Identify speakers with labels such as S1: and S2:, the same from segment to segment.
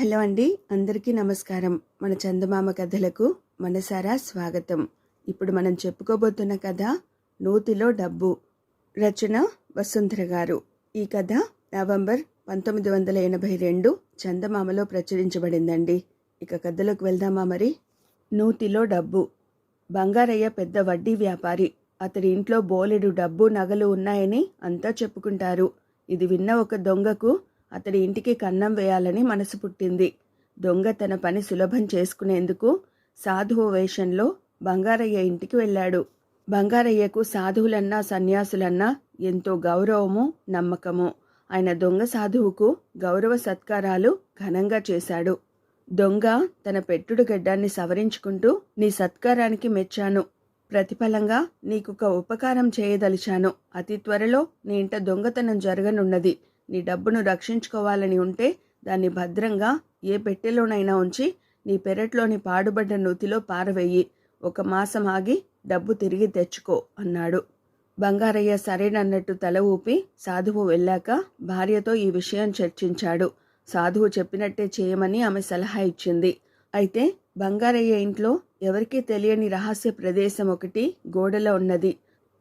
S1: Hello అండి అందరికీ నమస్కారం. మన చందమామ కథలకు మనసారా స్వాగతం. ఇప్పుడు మనం చెప్పుకోబోతున్న కథ నూతిలో డబ్బు. రచన వసుంధర గారు. ఈ కథ నవంబర్ పంతొమ్మిది వందల ఎనభై రెండు చందమామలో ప్రచురించబడిందండి. ఇక కథలోకి వెళ్దామా మరి? నూతిలో డబ్బు. బంగారయ్య పెద్ద వడ్డీ వ్యాపారి. అతడి ఇంట్లో బోలెడు డబ్బు నగలు ఉన్నాయని అంతా చెప్పుకుంటారు. ఇది విన్న ఒక దొంగకు అతడి ఇంటికి కన్నం వేయాలని మనసు పుట్టింది. దొంగ తన పని సులభం చేసుకునేందుకు సాధువు వేషంలో బంగారయ్య ఇంటికి వెళ్ళాడు. బంగారయ్యకు సాధువులన్నా సన్యాసులన్నా ఎంతో గౌరవము నమ్మకము. ఆయన దొంగ సాధువుకు గౌరవ సత్కారాలు ఘనంగా చేశాడు. దొంగ తన పెట్టుడు గడ్డాన్ని సవరించుకుంటూ నీ సత్కారానికి మెచ్చాను. ప్రతిఫలంగా నీకొక ఉపకారం చేయదలిచాను. అతి త్వరలో నీ ఇంట దొంగతనం జరగనున్నది. నీ డబ్బును రక్షించుకోవాలని ఉంటే దాన్ని భద్రంగా ఏ పెట్టెలోనైనా ఉంచి నీ పెరట్లోని పాడుబడ్డ నూతిలో పారవేయి. ఒక మాసం ఆగి డబ్బు తిరిగి తెచ్చుకో అన్నాడు. బంగారయ్య సరేనన్నట్టు తల ఊపి సాధువు వెళ్ళాక భార్యతో ఈ విషయం చర్చించాడు. సాధువు చెప్పినట్టే చేయమని ఆమె సలహా ఇచ్చింది. అయితే బంగారయ్య ఇంట్లో ఎవరికీ తెలియని రహస్య ప్రదేశం ఒకటి గోడలో ఉన్నది.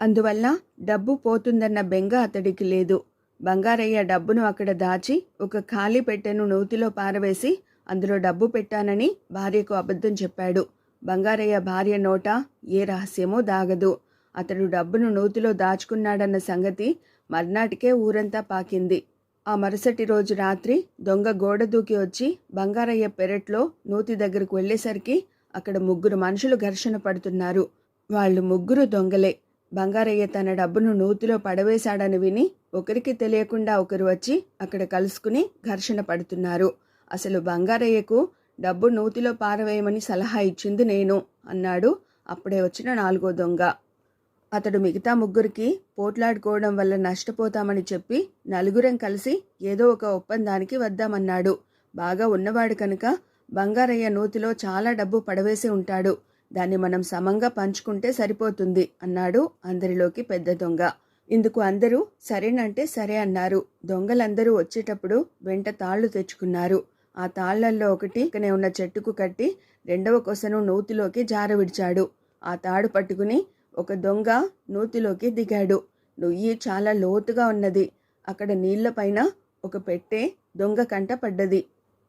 S1: అందువల్ల డబ్బు పోతుందన్న బెంగ అతడికి లేదు. బంగారయ్య డబ్బును అక్కడ దాచి ఒక ఖాళీ పెట్టెను నూతిలో పారవేసి అందులో డబ్బు పెట్టానని భార్యకు అబద్ధం చెప్పాడు. బంగారయ్య భార్య నోట ఏ రహస్యమో దాగదు. అతడు డబ్బును నూతిలో దాచుకున్నాడన్న సంగతి మర్నాటికే ఊరంతా పాకింది. ఆ మరుసటి రోజు రాత్రి దొంగ గోడ దూకి వచ్చి బంగారయ్య పెరట్లో నూతి దగ్గరకు వెళ్ళేసరికి అక్కడ ముగ్గురు మనుషులు ఘర్షణ పడుతున్నారు. వాళ్ళు ముగ్గురు దొంగలే. బంగారయ్య తన డబ్బును నూతిలో పడవేశాడని విని ఒకరికి తెలియకుండా ఒకరు వచ్చి అక్కడ కలుసుకుని ఘర్షణ పడుతున్నారు. అసలు బంగారయ్యకు డబ్బు నూతిలో పారవేయమని సలహా ఇచ్చింది నేను అన్నాడు. అప్పుడే వచ్చిన నాలుగో దొంగ. అతడు మిగతా ముగ్గురికి పోట్లాడుకోవడం వల్ల నష్టపోతామని చెప్పి నలుగురం కలిసి ఏదో ఒక ఒప్పందానికి వద్దామన్నాడు. బాగా ఉన్నవాడు కనుక బంగారయ్య నూతిలో చాలా డబ్బు పడవేసి ఉంటాడు. దాన్ని మనం సమంగా పంచుకుంటే సరిపోతుంది అన్నాడు అందరిలోకి పెద్ద దొంగ. ఇందుకు అందరూ సరేనంటే సరే అన్నారు. దొంగలందరూ వచ్చేటప్పుడు వెంట తాళ్ళు తెచ్చుకున్నారు. ఆ తాళ్ళల్లో ఒకటి ఇక్కనే ఉన్న చెట్టుకు కట్టి రెండవ కొసను నూతిలోకి జార విడిచాడు. ఆ తాడు పట్టుకుని ఒక దొంగ నూతిలోకి దిగాడు. నుయ్యి చాలా లోతుగా ఉన్నది. అక్కడ నీళ్ళపైన ఒక పెట్టే దొంగ కంట పడ్డది.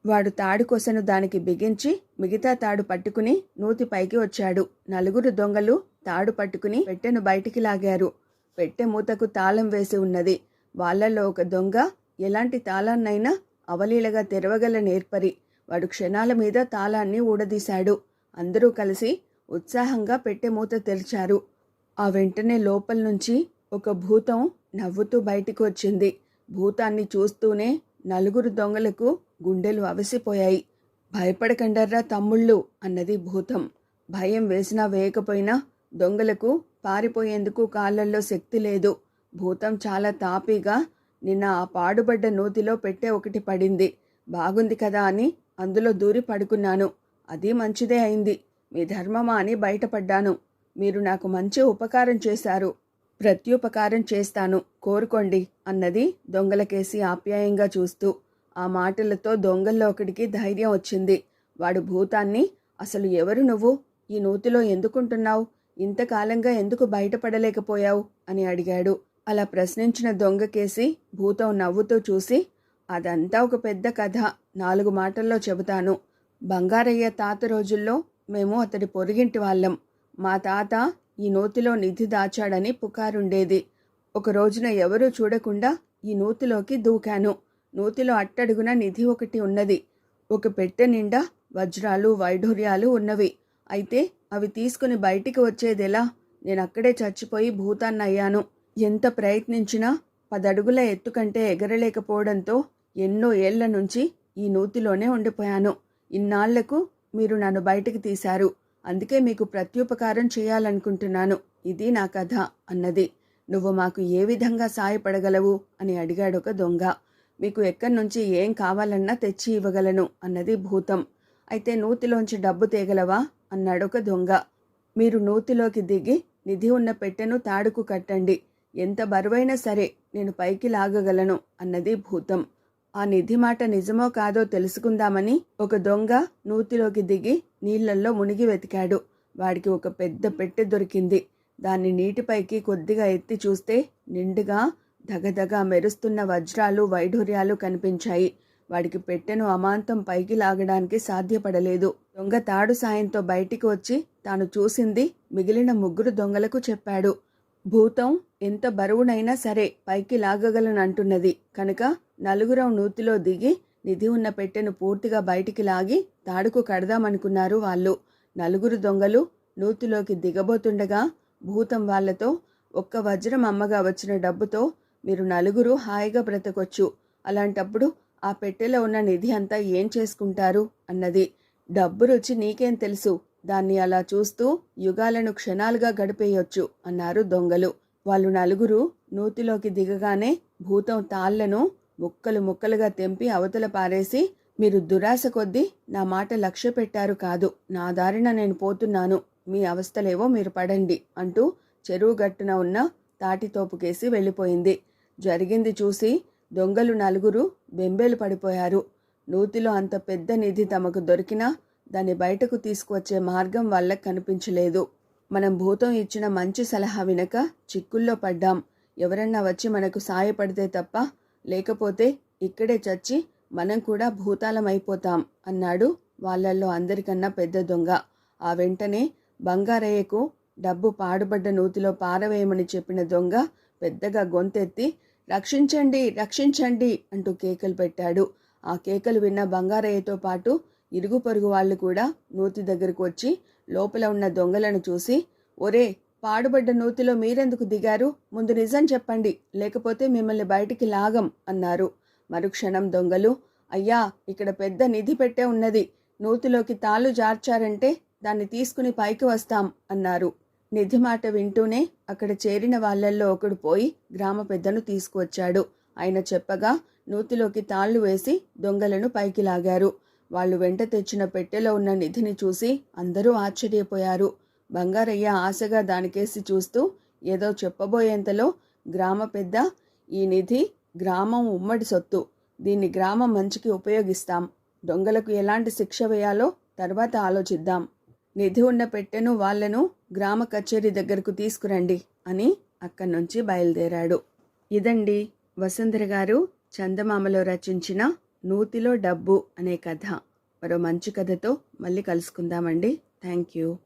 S1: వాడు తాడు కొసను దానికి బిగించి మిగతా తాడు పట్టుకుని నూతి పైకి వచ్చాడు. నలుగురు దొంగలు తాడు పట్టుకుని పెట్టెను బయటికి లాగారు. పెట్టె మూతకు తాళం వేసి ఉన్నది. వాళ్ళలో ఒక దొంగ ఎలాంటి తాళాన్నైనా అవలీలగా తెరవగల నేర్పరి. వాడు క్షణాల మీద తాళాన్ని ఊడదీశాడు. అందరూ కలిసి ఉత్సాహంగా పెట్టె మూత తెరిచారు. ఆ వెంటనే లోపల నుంచి ఒక భూతం నవ్వుతూ బయటికి వచ్చింది. భూతాన్ని చూస్తూనే నలుగురు దొంగలకు గుండెలు అవసిపోయాయి. భయపడకండర్రా తమ్ముళ్ళు అన్నది భూతం. భయం వేసినా వేయకపోయినా దొంగలకు పారిపోయేందుకు కాళ్ళల్లో శక్తి లేదు. భూతం చాలా తాపీగా నిన్న ఆ పాడుబడ్డ నూతిలో పెట్టే ఒకటి పడింది. బాగుంది కదా అని అందులో దూరి పడుకున్నాను. అది మంచిదే అయింది. మీ ధర్మమా అని బయటపడ్డాను. మీరు నాకు మంచి ఉపకారం చేశారు. ప్రత్యుపకారం చేస్తాను. కోరుకోండి అన్నది దొంగలకేసి ఆప్యాయంగా చూస్తూ ఆ మాటలతో దొంగల్లో ఒకడికి ధైర్యం వచ్చింది. వాడు భూతాన్ని అసలు ఎవరు నువ్వు? ఈ నూతిలో ఎందుకుంటున్నావు? ఇంతకాలంగా ఎందుకు బయటపడలేకపోయావు? అని అడిగాడు. అలా ప్రశ్నించిన దొంగకేసి భూతం నవ్వుతూ చూసి అదంతా ఒక పెద్ద కథ. నాలుగు మాటల్లో చెబుతాను. బంగారయ్య తాత రోజుల్లో మేము అతడి పొరిగింటి వాళ్ళం. మా తాత ఈ నూతిలో నిధి దాచాడని పుకారుండేది. ఒక రోజున ఎవరూ చూడకుండా ఈ నూతిలోకి దూకాను. నూతిలో అట్టడుగున నిధి ఒకటి ఉన్నది. ఒక పెట్టె నిండా వజ్రాలు వైఢూర్యాలు ఉన్నవి. అయితే అవి తీసుకుని బయటికి వచ్చేదెలా? నేను అక్కడే చచ్చిపోయి భూతాన్నయ్యాను. ఎంత ప్రయత్నించినా పదడుగుల ఎత్తు కంటే ఎగరలేకపోవడంతో ఎన్నో ఏళ్ళ నుంచి ఈ నూతిలోనే ఉండిపోయాను. ఇన్నాళ్ళకు మీరు నన్ను బయటికి తీశారు. అందుకే మీకు ప్రత్యుపకారం చేయాలనుకుంటున్నాను. ఇది నా కథ అన్నది. నువ్వు మాకు ఏ విధంగా సాయపడగలవు? అని అడిగాడు ఒక దొంగ. మీకు ఎక్కడి నుంచి ఏం కావాలన్నా తెచ్చి ఇవ్వగలను అన్నది భూతం. అయితే నూతిలోంచి డబ్బు తేగలవా? అన్నాడు ఒక దొంగ. మీరు నూతిలోకి దిగి నిధి ఉన్న పెట్టెను తాడుకు కట్టండి. ఎంత బరువైనా సరే నేను పైకి లాగగలను అన్నది భూతం. ఆ నిధి మాట నిజమో కాదో తెలుసుకుందామని ఒక దొంగ నూతిలోకి దిగి నీళ్ళల్లో మునిగి వెతికాడు. వాడికి ఒక పెద్ద పెట్టె దొరికింది. దాన్ని నీటిపైకి కొద్దిగా ఎత్తి చూస్తే నిండుగా దగదగ మెరుస్తున్న వజ్రాలు వైఢూర్యాలు కనిపించాయి. వాడికి పెట్టెను అమాంతం పైకి లాగడానికి సాధ్యపడలేదు. దొంగ తాడు సాయంతో బయటికి వచ్చి తాను చూసింది మిగిలిన ముగ్గురు దొంగలకు చెప్పాడు. భూతం ఎంత బరువునైనా సరే పైకి లాగగలనంటున్నది. కనుక నలుగురం నూతిలో దిగి నిధి ఉన్న పెట్టెను పూర్తిగా బయటికి లాగి తాడుకు కడదామనుకున్నారు వాళ్ళు. నలుగురు దొంగలు నూతిలోకి దిగబోతుండగా భూతం వాళ్ళతో ఒక్క వజ్రం అమ్మగా వచ్చిన డబ్బుతో మీరు నలుగురు హాయిగా బ్రతకొచ్చు. అలాంటప్పుడు ఆ పెట్టెలో ఉన్న నిధి అంతా ఏం చేసుకుంటారు? అన్నది. డబ్బు రుచి నీకేం తెలుసు? దాన్ని అలా చూస్తూ యుగాలను క్షణాలుగా గడిపేయొచ్చు అన్నారు దొంగలు. వాళ్ళు నలుగురు నూతిలోకి దిగగానే భూతం తాళ్ళను ముక్కలు ముక్కలుగా తెంపి అవతల పారేసి మీరు దురాశ కొద్దీ నా మాట లక్ష్య పెట్టారు కాదు నా దారిన నేను పోతున్నాను మీ అవస్థలేవో మీరు పడండి అంటూ చెరువు గట్టున ఉన్న తాటితోపుకేసి వెళ్ళిపోయింది. జరిగింది చూసి దొంగలు నలుగురు బెంబేలు పడిపోయారు. నూతిలో అంత పెద్ద నిధి తమకు దొరికినా దాన్ని బయటకు తీసుకువచ్చే మార్గం వాళ్ళకు కనిపించలేదు. మనం భూతం ఇచ్చిన మంచి సలహా వినక చిక్కుల్లో పడ్డాం. ఎవరన్నా వచ్చి మనకు సాయపడితే తప్ప లేకపోతే ఇక్కడే చచ్చి మనం కూడా భూతాలమైపోతాం అన్నాడు వాళ్ళల్లో అందరికన్నా పెద్ద దొంగ. ఆ వెంటనే బంగారయ్యకు డబ్బు పాడుబడ్డ నూతిలో పారవేయమని చెప్పిన దొంగ పెద్దగా గొంతెత్తి రక్షించండి రక్షించండి అంటూ కేకలు పెట్టాడు. ఆ కేకలు విన్న బంగారయ్యతో పాటు ఇరుగు పొరుగు వాళ్ళు కూడా నూతి దగ్గరకు వచ్చి లోపల ఉన్న దొంగలను చూసి ఒరే పాడుబడ్డ నూతిలో మీరెందుకు దిగారు? ముందు నిజం చెప్పండి లేకపోతే మిమ్మల్ని బయటికి లాగం అన్నారు. మరుక్షణం దొంగలు అయ్యా ఇక్కడ పెద్ద నిధి పెట్టే ఉన్నది నూతిలోకి తాళ్ళు జార్చారంటే దాన్ని తీసుకుని పైకి వస్తాం అన్నారు. నిధి మాట వింటూనే అక్కడ చేరిన వాళ్ళల్లో ఒకడు పోయి గ్రామ పెద్దను తీసుకువచ్చాడు. ఆయన చెప్పగా నూతిలోకి తాళ్ళు వేసి దొంగలను పైకి లాగారు. వాళ్ళు వెంట తెచ్చిన పెట్టెలో ఉన్న నిధిని చూసి అందరూ ఆశ్చర్యపోయారు. బంగారయ్య ఆశగా దానికేసి చూస్తూ ఏదో చెప్పబోయేంతలో గ్రామ పెద్ద ఈ నిధి గ్రామం ఉమ్మడి సొత్తు. దీన్ని గ్రామం మంచికి ఉపయోగిస్తాం. దొంగలకు ఎలాంటి శిక్ష వేయాలో తర్వాత ఆలోచిద్దాం. నిధి ఉన్న పెట్టెను వాళ్ళను గ్రామ కచేరీ దగ్గరకు తీసుకురండి అని అక్కడి నుంచి బయలుదేరాడు. ఇదండి వసుంధర గారు చందమామలో రచించిన నూతిలో డబ్బు అనే కథ మరో మంచి కథతో మళ్ళీ కలుసుకుందామండి. Thank you.